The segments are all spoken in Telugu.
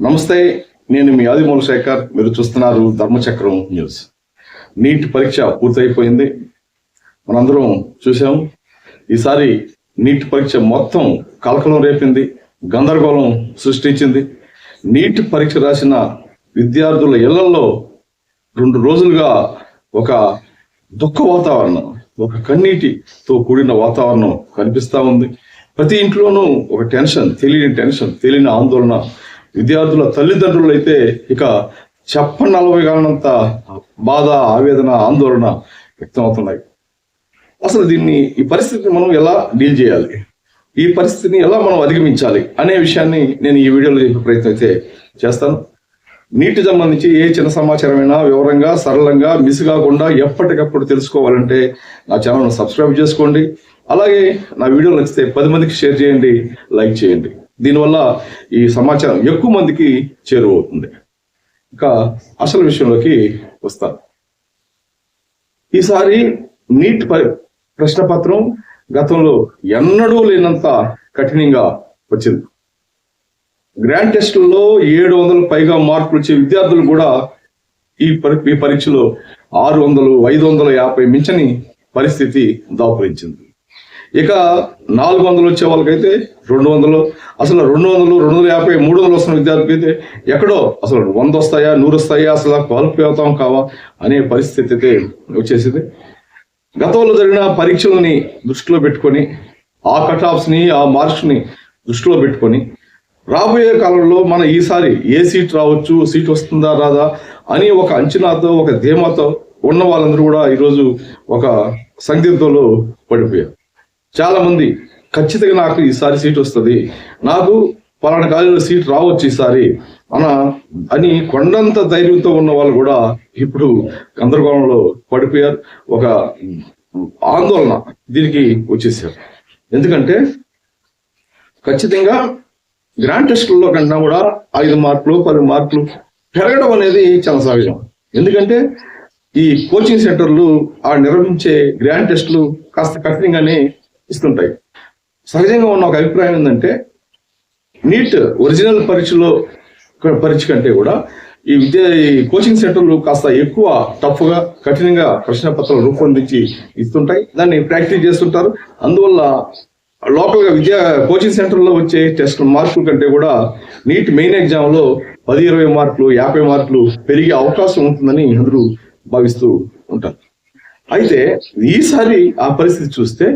నమస్తే నేను మీ ఆదిమూల శేఖర్. మీరు చూస్తున్నారు ధర్మచక్రం న్యూస్. నీట్ పరీక్ష పూర్తయిపోయింది. మనందరం చూసాం ఈసారి నీట్ పరీక్ష మొత్తం కలకలం రేపింది గందరగోళం సృష్టించింది. నీట్ పరీక్ష రాసిన విద్యార్థుల ఇళ్ళలో రెండు రోజులుగా ఒక దుఃఖ వాతావరణం ఒక కన్నీటితో కూడిన వాతావరణం కనిపిస్తూ ఉంది. ప్రతి ఇంట్లోనూ ఒక టెన్షన్ తెలియని టెన్షన్ తెలియని ఆందోళన విద్యార్థుల తల్లిదండ్రులు అయితే ఇక చెప్ప నలభై కానంత బాధ ఆవేదన ఆందోళన వ్యక్తమవుతున్నాయి. అసలు దీన్ని ఈ పరిస్థితిని మనం ఎలా డీల్ చేయాలి? ఈ పరిస్థితిని ఎలా మనం అధిగమించాలి? అనే విషయాన్ని నేను ఈ వీడియోలో చెప్పే ప్రయత్నం అయితే చేస్తాను. నీటి సంబంధించి ఏ చిన్న సమాచారమైనా వివరంగా సరళంగా మిస్ కాకుండా ఎప్పటికప్పుడు తెలుసుకోవాలంటే నా ఛానల్ను సబ్స్క్రైబ్ చేసుకోండి. అలాగే నా వీడియో నచ్చితే పది మందికి షేర్ చేయండి లైక్ చేయండి. దీనివల్ల ఈ సమాచారం ఎక్కువ మందికి చేరువవుతుంది. ఇంకా అసలు విషయంలోకి వస్తారు ఈసారి నీట్ ప్రశ్న ప్రశ్నపత్రం గతంలో ఎన్నడూ లేనంత కఠినంగా వచ్చింది. గ్రాండ్ టెస్టుల్లో ఏడు వందల పైగా మార్కులు వచ్చే విద్యార్థులు కూడా ఈ పరి- ఈ పరీక్షలో ఆరు వందలు ఐదు వందల యాభై మించని పరిస్థితి దాపురించింది. ఇక నాలుగు వందలు వచ్చే వాళ్ళకైతే రెండు వందలు. అసలు రెండు వందలు రెండు వందల యాభై మూడు వందలు వస్తున్న విద్యార్థికి అయితే ఎక్కడో అసలు వంద వస్తాయా నూరు వస్తాయా అసలు క్వాలిఫై అవుతాం కావా అనే పరిస్థితి అయితే వచ్చేసింది. గతంలో జరిగిన పరీక్షలని దృష్టిలో పెట్టుకొని ఆ కట్ ఆ మార్క్స్ని దృష్టిలో పెట్టుకొని రాబోయే కాలంలో మన ఈసారి ఏ సీట్ రావచ్చు సీట్ వస్తుందా రాదా అని ఒక అంచనాతో ఒక ధీమాతో ఉన్న వాళ్ళందరూ కూడా ఈరోజు ఒక సందిగ్ధంలో పడిపోయారు. చాలా మంది ఖచ్చితంగా నాకు ఈసారి సీట్ వస్తుంది. నాకు పలానా కాలేజీలో సీట్ రావచ్చు ఈసారి అన అని కొండంత ధైర్యంతో ఉన్న వాళ్ళు కూడా ఇప్పుడు గందరగోళంలో పడిపోయారు. ఒక ఆందోళన దీనికి వచ్చేసారు. ఎందుకంటే ఖచ్చితంగా గ్రాండ్ టెస్టుల్లో కన్నా కూడా ఐదు మార్కులు పది మార్కులు పెరగడం అనేది చాలా సహజం. ఎందుకంటే ఈ కోచింగ్ సెంటర్లు ఆ నిర్వహించే గ్రాండ్ టెస్టులు కాస్త కఠినంగానే ఇస్తుంటాయి. సహజంగా ఉన్న ఒక అభిప్రాయం ఏంటంటే నీట్ ఒరిజినల్ పరీక్షలో పరీక్ష కంటే కూడా ఈ విద్య ఈ కోచింగ్ సెంటర్లు కాస్త ఎక్కువ టఫ్గా కఠినంగా ప్రశ్న పత్రాలు రూపొందించి ఇస్తుంటాయి. దాన్ని ప్రాక్టీస్ చేస్తుంటారు. అందువల్ల లోకల్గా విద్యా కోచింగ్ సెంటర్లో వచ్చే టెస్ట్ మార్కుల కంటే కూడా నీట్ మెయిన్ ఎగ్జామ్లో పది ఇరవై మార్కులు యాభై మార్కులు పెరిగే అవకాశం ఉంటుందని అందరూ భావిస్తూ ఉంటారు. అయితే ఈసారి ఆ పరిస్థితి చూస్తే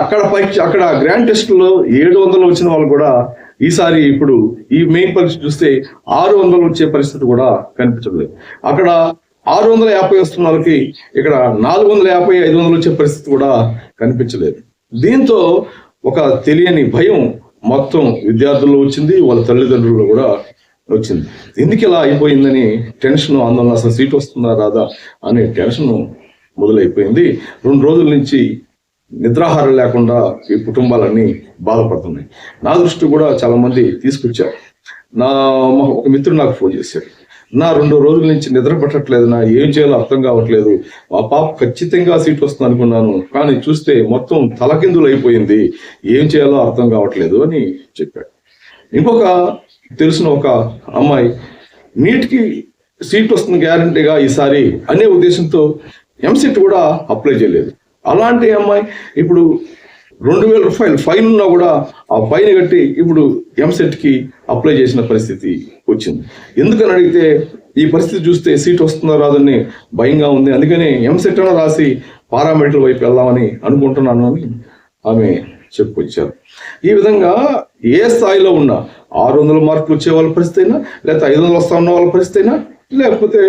అక్కడ పరీక్ష అక్కడ గ్రాండ్ టెస్ట్లో ఏడు వందలు వచ్చిన వాళ్ళు కూడా ఈసారి ఇప్పుడు ఈ మెయిన్ పరీక్ష చూస్తే ఆరు వందలు వచ్చే పరిస్థితి కూడా కనిపించలేదు అక్కడ ఆరు వందల యాభై వస్తున్న వాళ్ళకి ఇక్కడ నాలుగు వందల యాభై ఐదు వందలు వచ్చే పరిస్థితి కూడా కనిపించలేదు. దీంతో ఒక తెలియని భయం మొత్తం విద్యార్థుల్లో వచ్చింది వాళ్ళ తల్లిదండ్రుల్లో కూడా వచ్చింది. ఎందుకు ఇలా అయిపోయిందని టెన్షన్ ఆందోళన అసలు సీట్ వస్తుందా రాదా అనే టెన్షన్ మొదలైపోయింది. రెండు రోజుల నుంచి నిద్రాహారం లేకుండా ఈ కుటుంబాలన్నీ బాధపడుతున్నాయి. నా దృష్టి కూడా చాలా మంది తీసుకొచ్చారు. నా ఒక మిత్రుడు నాకు ఫోన్ చేశాడు నా రెండు రోజుల నుంచి నిద్ర పట్టట్లేదు నా ఏం చేయాలో అర్థం కావట్లేదు. మా పాప ఖచ్చితంగా సీట్ వస్తుంది అనుకున్నాను కానీ చూస్తే మొత్తం తలకిందులు అయిపోయింది. ఏం చేయాలో అర్థం కావట్లేదు అని చెప్పాడు. ఇంకొక తెలిసిన ఒక అమ్మాయి నీట్కి సీట్ వస్తుంది గ్యారంటీగా ఈసారి అనే ఉద్దేశంతో ఎంసెట్ కూడా అప్లై చేయలేదు. అలాంటి అమ్మాయి ఇప్పుడు రెండు వేల రూపాయలు ఫైన్ ఉన్నా కూడా ఆ ఫైన్ కట్టి ఇప్పుడు ఎంసెట్కి అప్లై చేసిన పరిస్థితి వచ్చింది. ఎందుకని అడిగితే ఈ పరిస్థితి చూస్తే సీట్ వస్తుందో రాదని భయంగా ఉంది. అందుకని ఎంసెట్ అని రాసి పారామెడికల్ వైపు వెళ్దామని అనుకుంటున్నాను అని ఆమె చెప్పుకొచ్చారు. ఈ విధంగా ఏ స్థాయిలో ఉన్నా ఆరు వందల మార్కులు వచ్చే వాళ్ళ పరిస్థితి అయినా లేకపోతే ఐదు వందలు వస్తా ఉన్న వాళ్ళ పరిస్థితి అయినా లేకపోతే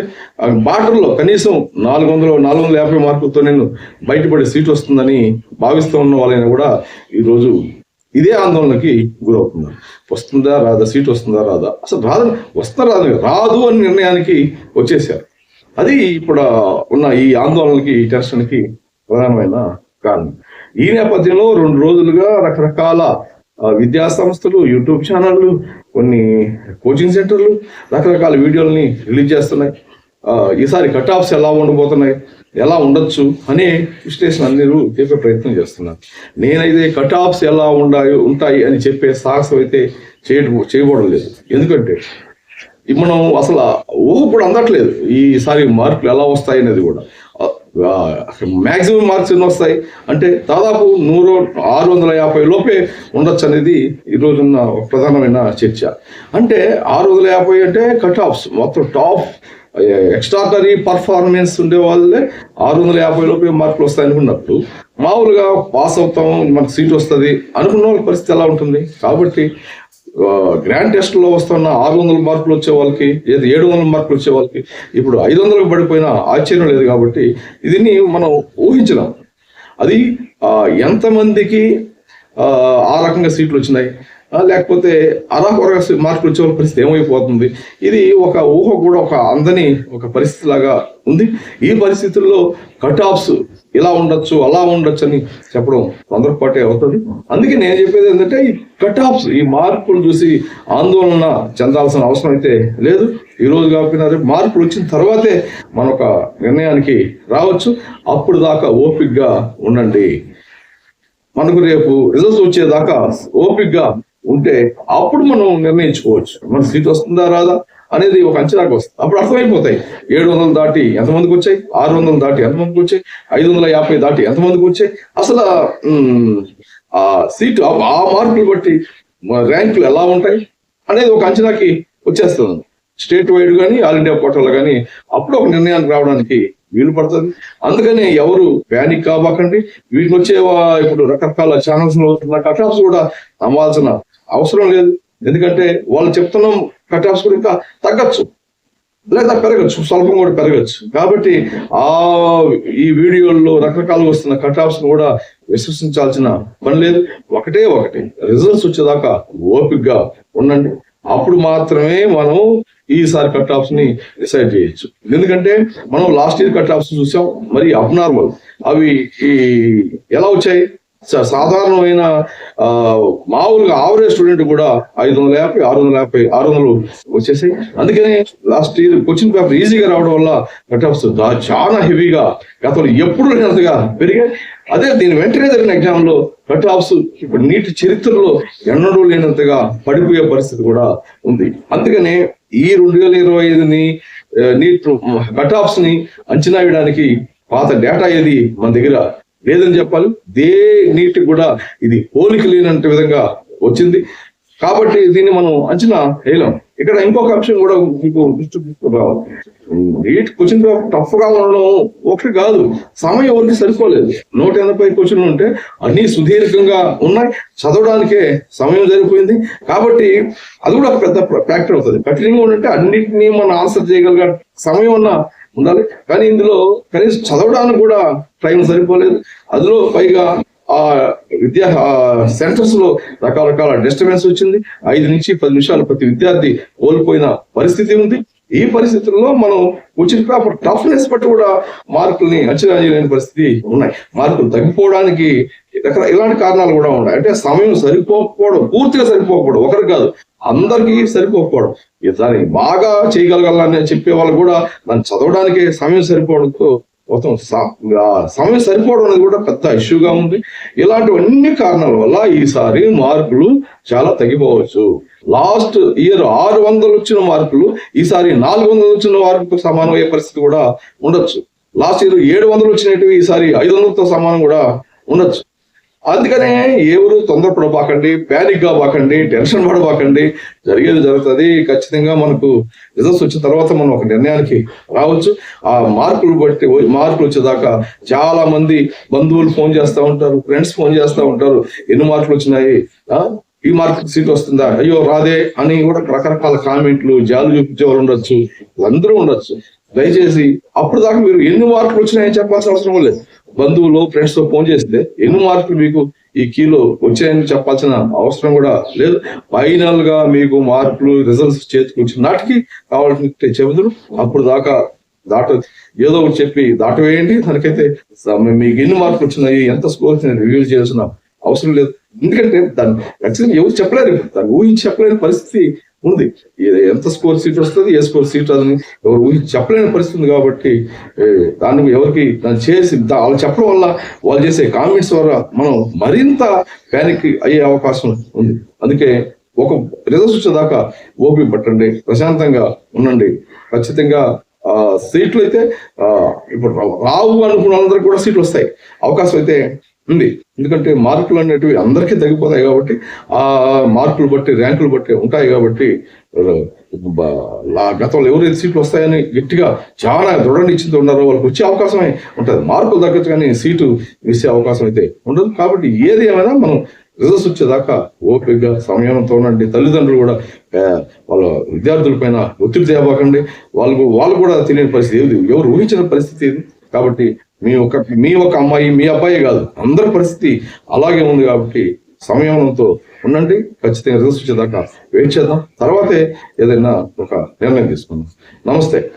బార్డర్లో కనీసం నాలుగు వందలు నాలుగు వందల యాభై మార్కులతో నేను బయటపడే సీట్ వస్తుందని భావిస్తూ ఉన్న వాళ్ళైనా కూడా ఈరోజు ఇదే ఆందోళనకి గురవుతున్నారు. వస్తుందా రాదా? సీట్ వస్తుందా రాదా? అసలు రాదు? వస్తుందా రాదు? రాదు అని నిర్ణయానికి వచ్చేసారు అది ఇప్పుడు ఉన్న ఈ ఆందోళనకి ఈ టెన్షన్కి ప్రధానమైన కారణం. ఈ నేపథ్యంలో రెండు రోజులుగా రకరకాల విద్యా సంస్థలు యూట్యూబ్ ఛానళ్ళు కొన్ని కోచింగ్ సెంటర్లు రకరకాల వీడియోలని రిలీజ్ చేస్తున్నాయి. ఈసారి కట్ ఆఫ్స్ ఎలా ఉండబోతున్నాయి ఎలా ఉండొచ్చు అనే విశ్లేషణ మీరు చెప్పే ప్రయత్నం చేస్తున్నారు. నేనైతే కట్ ఆఫ్స్ ఎలా ఉండాయి ఉంటాయి అని చెప్పే సాహసం అయితే చేయడం చేయబడడం లేదు. ఎందుకంటే మనం అసలు ఊహ కూడా అందట్లేదు ఈసారి మార్కులు ఎలా వస్తాయి అనేది కూడా. మ్యాక్సిమం మార్క్స్ ఎన్ని వస్తాయి? అంటే దాదాపు నూరు ఆరు వందల యాభై లోపే ఉండొచ్చు అనేది ఈ రోజున్న ఒక ప్రధానమైన చర్చ. అంటే ఆరు వందల యాభై అంటే కట్ ఆఫ్స్ మొత్తం టాప్ ఎక్స్ట్రాడనరీ పర్ఫార్మెన్స్ ఉండే వాళ్ళే ఆరు వందల యాభై లోపే మార్కులు వస్తాయి అనుకున్నప్పుడు మామూలుగా పాస్ అవుతాం మనకు సీట్ వస్తుంది అనుకున్న వాళ్ళ పరిస్థితి ఎలా ఉంటుంది? కాబట్టి గ్రాండ్ టెస్ట్లో వస్తున్న ఆరు వందల మార్కులు వచ్చే వాళ్ళకి లేదా ఏడు వందల మార్కులు వచ్చే వాళ్ళకి ఇప్పుడు ఐదు వందలకు పడిపోయిన ఆశ్చర్యం లేదు కాబట్టి దీన్ని మనం ఊహించినాం అది ఆ, ఎంతమందికి ఆ, రకంగా సీట్లు వచ్చినాయి? లేకపోతే అరాకొరగా మార్కులు వచ్చే వాళ్ళ పరిస్థితి ఏమైపోతుంది? ఇది ఒక ఊహ కూడా ఒక అందని ఒక పరిస్థితి లాగా ఉంది. ఈ పరిస్థితుల్లో కట్ ఆఫ్స్ ఇలా ఉండొచ్చు అలా ఉండొచ్చు అని చెప్పడం తొందరపాటే అవుతుంది. అందుకే నేను చెప్పేది ఏంటంటే ఈ కట్ ఆఫ్స్ ఈ మార్పులు చూసి ఆందోళన చెందాల్సిన అవసరం అయితే లేదు. ఈ రోజు కాకపోయినా రేపు మార్పులు వచ్చిన తర్వాతే మన ఒక నిర్ణయానికి రావచ్చు. అప్పుడు దాకా ఓపిక్గా ఉండండి. మనకు రేపు రిజల్ట్స్ వచ్చేదాకా ఓపిక్గా ఉంటే అప్పుడు మనం నిర్ణయించుకోవచ్చు. మన సీట్ వస్తుందా రాదా అనేది ఒక అంచనాకు వస్తుంది. అప్పుడు అర్థమైపోతాయి. ఏడు వందలు దాటి ఎంతమందికి వచ్చాయి? ఆరు వందలు దాటి ఎంతమందికి వచ్చాయి? ఐదు వందల యాభై దాటి ఎంతమందికి వచ్చాయి? అసలు ఆ సీటు ఆ మార్కులు బట్టి ర్యాంకులు ఎలా ఉంటాయి అనేది ఒక అంచనాకి వచ్చేస్తుంది. స్టేట్ వైడ్ కానీ ఆల్ ఇండియా పోర్టల్ కానీ అప్పుడు ఒక నిర్ణయానికి రావడానికి వీలు పడుతుంది. అందుకనే ఎవరు ప్యానిక్ కాబాకండి. వీటికి వచ్చే ఇప్పుడు రకరకాల ఛానల్స్లో వస్తున్న కూడా నమ్మాల్సిన అవసరం లేదు. ఎందుకంటే వాళ్ళు చెప్తున్నాం కట్ ఆఫ్స్ కూడా ఇంకా తగ్గచ్చు. లేదా పెరగచ్చు. స్వల్పం కూడా పెరగచ్చు. కాబట్టి ఆ ఈ వీడియోల్లో రకరకాలుగా వస్తున్న కట్ ఆఫ్స్ కూడా విశ్వసించాల్సిన పని లేదు. ఒకటే ఒకటి. రిజల్ట్స్ వచ్చేదాకా ఓపికగా ఉండండి. అప్పుడు మాత్రమే మనం ఈసారి కట్ ఆఫ్స్ని డిసైడ్ చేయొచ్చు. ఎందుకంటే మనం లాస్ట్ ఇయర్ కట్ ఆఫ్స్ చూసాం. మరి అబ్నార్మల్. అవి ఈ ఎలా వచ్చాయి? సాధారణమైన మామూలుగా ఆవరేజ్ స్టూడెంట్ కూడా ఐదు వందల యాభై ఆరు వందల యాభై ఆరు వందలు వచ్చేసాయి. అందుకనే లాస్ట్ ఇయర్ క్వశ్చన్ పేపర్ ఈజీగా రావడం వల్ల కట్ ఆఫ్స్ చాలా హెవీగా గతంలో ఎప్పుడు లేనంతగా పెరిగాయి. అదే దీని వెంటనే జరిగిన ఎగ్జామ్లో కట్ ఆఫ్స్ ఇప్పుడు నీటి చరిత్రలో ఎన్నడూ లేనంతగా పడిపోయే పరిస్థితి కూడా ఉంది. అందుకనే ఈ రెండు వేల ఇరవై ఐదుని నీట్ కట్ ఆఫ్స్ని అంచనా వేయడానికి పాత డేటా ఏది మన దగ్గర లేదని చెప్పాలి. దే నీట్ కూడా ఇది పోలిక లేనంటే విధంగా వచ్చింది. కాబట్టి దీన్ని మనం అంచనా వేయలేం. ఇక్కడ ఇంకొక అంశం కూడా మీకు దృష్టికి తీసుకురావాలి నీట్ క్వశ్చన్ పేపర్ టఫ్గా ఉండడం ఒకటి కాదు. సమయం ఎవరికి సరిపోలేదు. నూట ఎనభై క్వశ్చన్లు ఉంటే అన్ని సుదీర్ఘంగా ఉన్నాయి. చదవడానికే సమయం సరిపోయింది. కాబట్టి అది కూడా పెద్ద ఫ్యాక్టర్ అవుతుంది. కఠినంగా ఉంటే అన్నింటినీ మనం ఆన్సర్ చేయగలిగే సమయం ఉన్న ఉండాలి. కానీ ఇందులో కనీసం చదవడానికి కూడా టైం సరిపోలేదు. అందులో పైగా ఆ విద్యా సెంటర్స్లో రకరకాల డిస్టర్బెన్స్ వచ్చింది. ఐదు నుంచి పది నిమిషాలు ప్రతి విద్యార్థి కోల్పోయిన పరిస్థితి ఉంది. ఈ పరిస్థితుల్లో మనం వచ్చిన పేపర్ టఫ్నెస్ బట్టి కూడా మార్కుల్ని అంచనా చేయలేని పరిస్థితి ఉన్నాయి. మార్కులు తగ్గిపోవడానికి ఇలాంటి కారణాలు కూడా ఉన్నాయి. అంటే సమయం సరిపోకపోవడం పూర్తిగా సరిపోకపోవడం ఒకరు కాదు అందరికీ సరిపోకపోవడం. దాన్ని బాగా చేయగలగాలని చెప్పే వాళ్ళు కూడా దాన్ని చదవడానికి సమయం సరిపోవడంతో మొత్తం స- సమయం సరిపోవడం అనేది కూడా పెద్ద ఇష్యూగా ఉంది. ఇలాంటివన్నీ కారణాల వల్ల ఈసారి మార్కులు చాలా తగ్గిపోవచ్చు. లాస్ట్ ఇయర్ ఆరు వందలు వచ్చిన మార్కులు ఈసారి నాలుగు వందలు వచ్చిన మార్కులతో సమానమయ్యే పరిస్థితి కూడా ఉండొచ్చు. లాస్ట్ ఇయర్ ఏడు వందలు వచ్చినట్టు ఈసారి ఐదు వందలతో సమానం కూడా ఉండొచ్చు. అందుకనే ఎవరు తొందరపడబాకండి ప్యానిక్గా బాకండి టెన్షన్ పడబాకండి. జరిగేది జరుగుతుంది ఖచ్చితంగా మనకు రిజల్ట్స్ వచ్చిన తర్వాత మనం ఒక నిర్ణయానికి రావచ్చు. ఆ మార్కులు బట్టి మార్కులు వచ్చేదాకా చాలా మంది బంధువులు ఫోన్ చేస్తూ ఉంటారు ఫ్రెండ్స్ ఫోన్ చేస్తూ ఉంటారు. ఎన్ని మార్కులు వచ్చినాయి? ఈ మార్కు సీట్ వస్తుందా? అయ్యో రాదే అని కూడా రకరకాల కామెంట్లు జాలు చూపించే వాళ్ళు ఉండొచ్చు అందరూ ఉండొచ్చు. దయచేసి అప్పుడు దాకా మీరు ఎన్ని మార్కులు వచ్చినాయని చెప్పాల్సిన అవసరం లేదు. బంధువులు ఫ్రెండ్స్తో ఫోన్ చేస్తే ఎన్ని మార్కులు మీకు ఈ కీలో వచ్చాయని చెప్పాల్సిన అవసరం కూడా లేదు. ఫైనల్గా మీకు మార్కులు రిజల్ట్స్ చేతికి నాటికి కావాల్సిన చెబుతురు అప్పుడు దాకా దాట ఏదో ఒకటి చెప్పి దాటవేయండి. దానికైతే మీకు ఎన్ని మార్కులు వచ్చినాయి ఎంత స్కోర్ వచ్చినాయి రివ్యూ చేయాల్సిన అవసరం లేదు. ఎందుకంటే దాన్ని ఖచ్చితంగా ఎవరు చెప్పలేరు. దాన్ని ఊహించి చెప్పలేని పరిస్థితి ఉంది. ఎంత స్కోర్ సీట్ వస్తుంది ఏ స్కోర్ సీట్ అని ఎవరు ఊహించి చెప్పలేని పరిస్థితి కాబట్టి దాన్ని ఎవరికి దాన్ని చేసి దా- వాళ్ళు చెప్పడం వల్ల వాళ్ళు చేసే కామెంట్స్ ద్వారా మనం మరింత ప్యానిక్ అయ్యే అవకాశం ఉంది. అందుకే ఒక రిజల్ట్స్ వచ్చేదాకా ఓపి పట్టండి ప్రశాంతంగా ఉండండి. ఖచ్చితంగా సీట్లు అయితే ఇప్పుడు రావు అనుకున్న వాళ్ళందరికీ కూడా సీట్లు వస్తాయి. అవకాశం అయితే ఉంది. ఎందుకంటే మార్కులు అనేటివి అందరికీ తగ్గిపోతాయి కాబట్టి ఆ మార్కులు బట్టి ర్యాంకులు బట్టి ఉంటాయి కాబట్టి గతంలో ఎవరైతే సీట్లు వస్తాయని గట్టిగా చాలా దృఢ నిశ్చిత ఉన్నారో వాళ్ళకి వచ్చే అవకాశమే ఉంటుంది. మార్కులు తగ్గచ్చు కానీ సీటు ఇచ్చే అవకాశం అయితే ఉండదు. కాబట్టి ఏది ఏమైనా మనం రిజల్ట్స్ వచ్చేదాకా ఓపికగా సమయంతో ఉండండి. తల్లిదండ్రులు కూడా వాళ్ళ విద్యార్థుల పైన ఒత్తిడి తేబాకండి వాళ్ళు వాళ్ళు కూడా తెలియని పరిస్థితి ఏది? ఎవరు ఊహించిన పరిస్థితి ఏది? కాబట్టి మీ ఒక మీ ఒక అమ్మాయి మీ అబ్బాయి కాదు. అందరి పరిస్థితి అలాగే ఉంది కాబట్టి సంయమనంతో ఉండండి. ఖచ్చితంగా రిజల్ట్స్ వచ్చేదాకా వెయిట్ చేద్దాం. తర్వాతే ఏదైనా ఒక నిర్ణయం తీసుకుందాం. నమస్తే.